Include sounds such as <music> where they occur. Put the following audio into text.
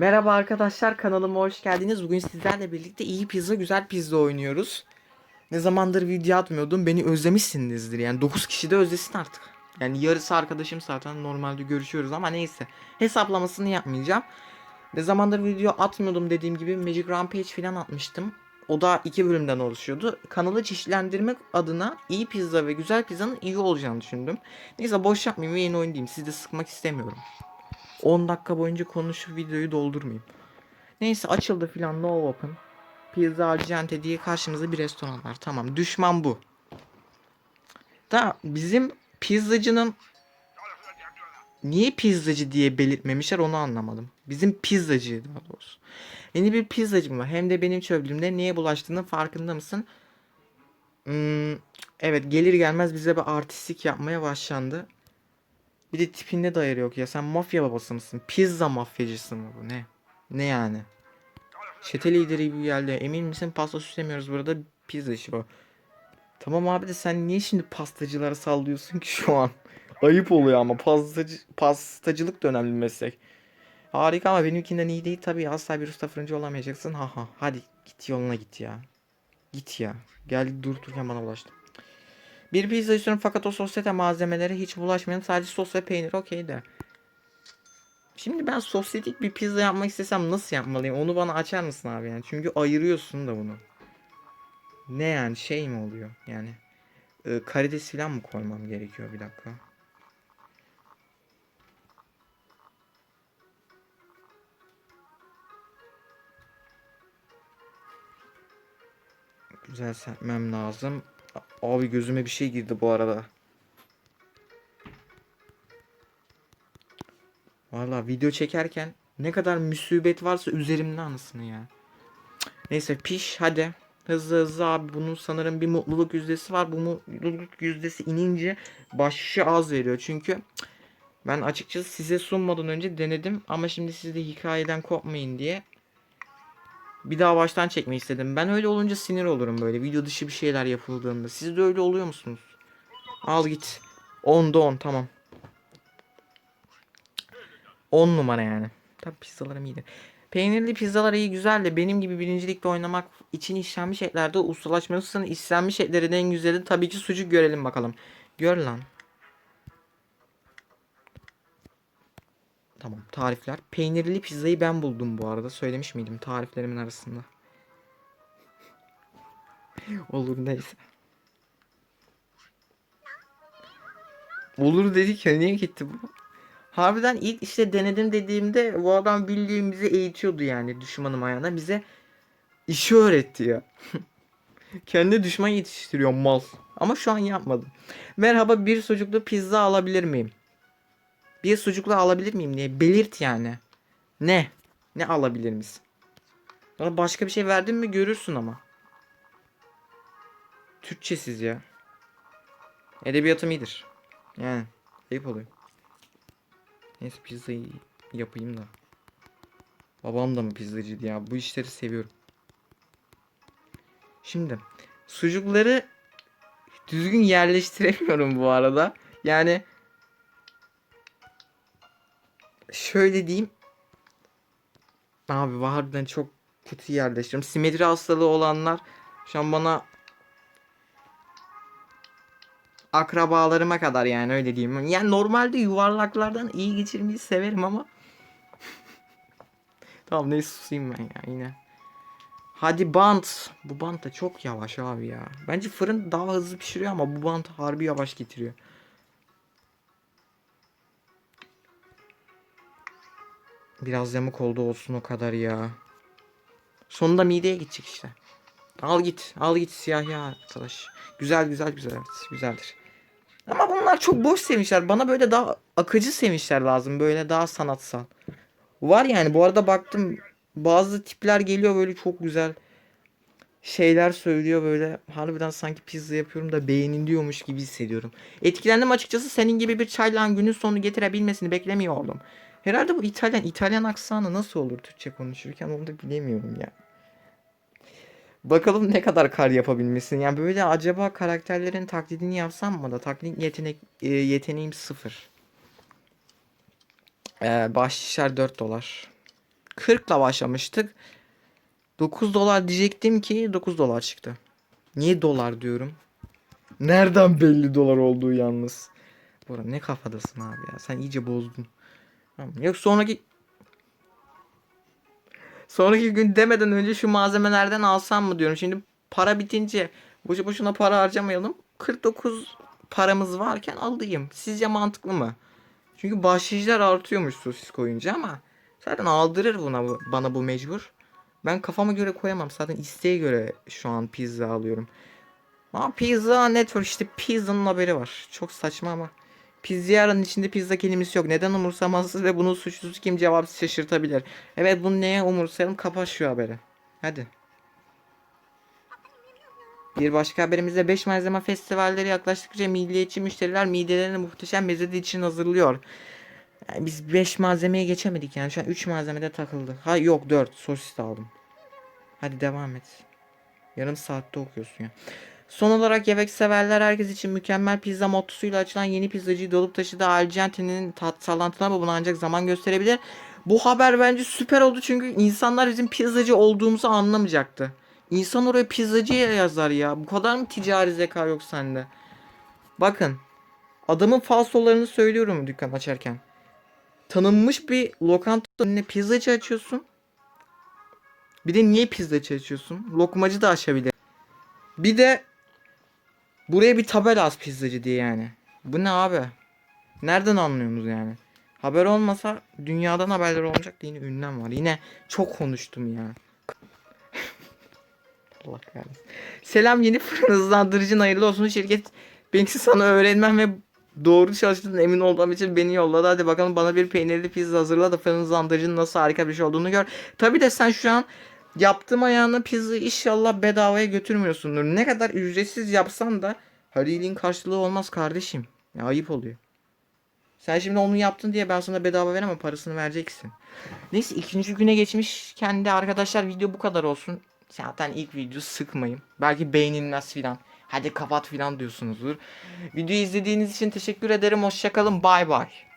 Merhaba arkadaşlar kanalıma hoş geldiniz. Bugün sizlerle birlikte iyi pizza güzel pizza oynuyoruz. Ne zamandır video atmıyordum beni özlemişsinizdir yani 9 kişi de özlesin artık. Yani yarısı arkadaşım zaten normalde görüşüyoruz ama neyse hesaplamasını yapmayacağım. Ne zamandır video atmıyordum dediğim gibi Magic Rampage falan atmıştım. O da iki bölümden oluşuyordu. Kanalı çeşitlendirmek adına iyi pizza ve güzel pizzanın iyi olacağını düşündüm. Neyse boş yapmayayım ve yeni oynayayım. Sizi de sıkmak istemiyorum. 10 dakika boyunca konuşup videoyu doldurmayayım. Neyse açıldı filan no open. Pizza Argente diye karşımızda bir restoran var. Tamam düşman bu. Da bizim pizzacının niye pizzacı diye belirtmemişler onu anlamadım. Bizim pizzacı daha doğrusu. Yeni bir pizzacım var. Hem de benim çöplüğümde niye bulaştığının farkında mısın? Hmm, evet gelir gelmez bize bir artistik yapmaya başlandı. Bir de tipinde de ayarı yok ya. Sen mafya babası mısın? Pizza mafyacısı mı bu? Ne? Ne yani? Çete lideri gibi geldi. Emin misin pasta süslemiyoruz burada. Pizza işi bu. Tamam abi de sen niye şimdi pastacılara sallıyorsun ki şu an? <laughs> Ayıp oluyor ama pastacı, pastacılık da önemli bir meslek. Harika ama benimkinden iyi değil tabii. Asla bir usta fırıncı olamayacaksın. Ha ha. Hadi git yoluna git ya. Git ya. Gel dur dururken bana ulaştı. Bir pizza istiyorum fakat o sosyete malzemeleri hiç bulaşmayalım. Sadece sos ve peynir okey de. Şimdi ben sosyetik bir pizza yapmak istesem nasıl yapmalıyım? Onu bana açar mısın abi yani? Çünkü ayırıyorsun da bunu. Ne yani şey mi oluyor? Yani e, karides falan mı koymam gerekiyor bir dakika? Güzel serpmem lazım. Abi gözüme bir şey girdi bu arada. Valla video çekerken ne kadar müsibet varsa üzerimde anısını ya. Neyse piş hadi. Hızlı hızlı abi bunun sanırım bir mutluluk yüzdesi var. Bu mutluluk yüzdesi inince başı az veriyor. Çünkü ben açıkçası size sunmadan önce denedim ama şimdi siz de hikayeden kopmayın diye bir daha baştan çekmek istedim. Ben öyle olunca sinir olurum böyle video dışı bir şeyler yapıldığında. Siz de öyle oluyor musunuz? Al git. 10'da 10 tamam. 10 numara yani. Tabi pizzalarım iyiydi. Peynirli pizzalar iyi güzel de benim gibi birincilikte oynamak için işlenmiş etlerde ustalaşmalısın. İşlenmiş etlerin en güzeli tabii ki sucuk görelim bakalım. Gör lan. Tamam tarifler. Peynirli pizzayı ben buldum bu arada. Söylemiş miydim tariflerimin arasında. <laughs> Olur neyse. Olur dedik ya niye gitti bu? Harbiden ilk işte denedim dediğimde bu adam bildiğim bizi eğitiyordu yani düşmanım ayağına. Bize işi öğretti ya. <laughs> Kendi düşman yetiştiriyor mal. Ama şu an yapmadım. Merhaba bir sucuklu pizza alabilir miyim? Bir sucuklu alabilir miyim diye belirt yani. Ne? Ne alabilir misin? Bana başka bir şey verdin mi görürsün ama. Türkçesiz ya. Edebiyatım iyidir. Yani ayıp oluyor. Neyse pizzayı yapayım da. Babam da mı pizzacıydı ya? Bu işleri seviyorum. Şimdi sucukları düzgün yerleştiremiyorum bu arada. Yani şöyle diyeyim. Abi harbiden çok kötü yerleştiriyorum. Simetri hastalığı olanlar şu an bana akrabalarıma kadar yani öyle diyeyim. Yani normalde yuvarlaklardan iyi geçirmeyi severim ama <laughs> Tamam neyse susayım ben ya yine. Hadi bant. Bu bant da çok yavaş abi ya. Bence fırın daha hızlı pişiriyor ama bu bant harbi yavaş getiriyor. Biraz yamuk oldu olsun o kadar ya. Sonunda mideye gidecek işte. Al git. Al git siyah ya arkadaş. Güzel güzel güzel. Evet, güzeldir. Ama bunlar çok boş sevinçler. Bana böyle daha akıcı sevinçler lazım. Böyle daha sanatsal. Var yani bu arada baktım bazı tipler geliyor böyle çok güzel şeyler söylüyor böyle harbiden sanki pizza yapıyorum da beğeniliyormuş gibi hissediyorum. Etkilendim açıkçası senin gibi bir çayla günün sonu getirebilmesini beklemiyordum. Herhalde bu İtalyan İtalyan aksanı nasıl olur Türkçe konuşurken onu da bilemiyorum ya. Bakalım ne kadar kar yapabilmesin. Yani böyle acaba karakterlerin taklidini yapsam mı da taklit yetenek e, yeteneğim sıfır. Ee, bahşişler 4 dolar. 40 ile başlamıştık. 9 dolar diyecektim ki 9 dolar çıktı. Niye dolar diyorum? Nereden belli dolar olduğu yalnız. Bora ne kafadasın abi ya. Sen iyice bozdun. Yok sonraki Sonraki gün demeden önce şu malzemelerden alsam mı diyorum. Şimdi para bitince boşu boşuna para harcamayalım. 49 paramız varken alayım. Sizce mantıklı mı? Çünkü bahşişler artıyormuş sosis koyunca ama zaten aldırır buna bu- bana bu mecbur. Ben kafama göre koyamam. Zaten isteğe göre şu an pizza alıyorum. Ama pizza network işte pizzanın haberi var. Çok saçma ama. Pizzera'nın içinde pizza kelimesi yok. Neden umursamazsınız ve bunun suçlusu kim cevap şaşırtabilir. Evet bunu neye umursayalım kapat şu haberi. Hadi. Bir başka haberimizde 5 malzeme festivalleri yaklaştıkça milliyetçi müşteriler midelerini muhteşem mezede için hazırlıyor. Yani biz 5 malzemeye geçemedik yani şu an 3 malzemede takıldık. Ha yok 4 sosis aldım. Hadi devam et. Yarım saatte okuyorsun ya. Son olarak yemek severler herkes için mükemmel pizza mottosuyla açılan yeni pizzacıyı dolup taşıdığı Argentini'nin tat sallantılar ama bunu ancak zaman gösterebilir. Bu haber bence süper oldu çünkü insanlar bizim pizzacı olduğumuzu anlamayacaktı. İnsan oraya pizzacıya yazar ya. Bu kadar mı ticari zeka yok sende? Bakın. Adamın falsolarını söylüyorum dükkan açarken. Tanınmış bir lokanta önüne pizzacı açıyorsun. Bir de niye pizzacı açıyorsun? Lokmacı da açabilir. Bir de buraya bir tabela az pizzacı diye yani. Bu ne abi? Nereden anlıyorsunuz yani? Haber olmasa dünyadan haberler olacak diye yine ünlem var. Yine çok konuştum ya. <laughs> Allah kahretsin. Selam yeni fırın hızlandırıcın hayırlı olsun. Şirket benimki sana öğrenmem ve doğru çalıştığından emin olduğum için beni yolladı. Hadi bakalım bana bir peynirli pizza hazırla da fırın hızlandırıcının nasıl harika bir şey olduğunu gör. Tabi de sen şu an yaptığım ayağına pizza inşallah bedavaya götürmüyorsundur. Ne kadar ücretsiz yapsan da Halil'in karşılığı olmaz kardeşim. Ya ayıp oluyor. Sen şimdi onu yaptın diye ben sana bedava veremem parasını vereceksin. Neyse ikinci güne geçmişken de arkadaşlar video bu kadar olsun. Zaten ilk video sıkmayın. Belki beğenilmez filan. Hadi kapat filan diyorsunuzdur. Videoyu izlediğiniz için teşekkür ederim. Hoşçakalın. Bay bay.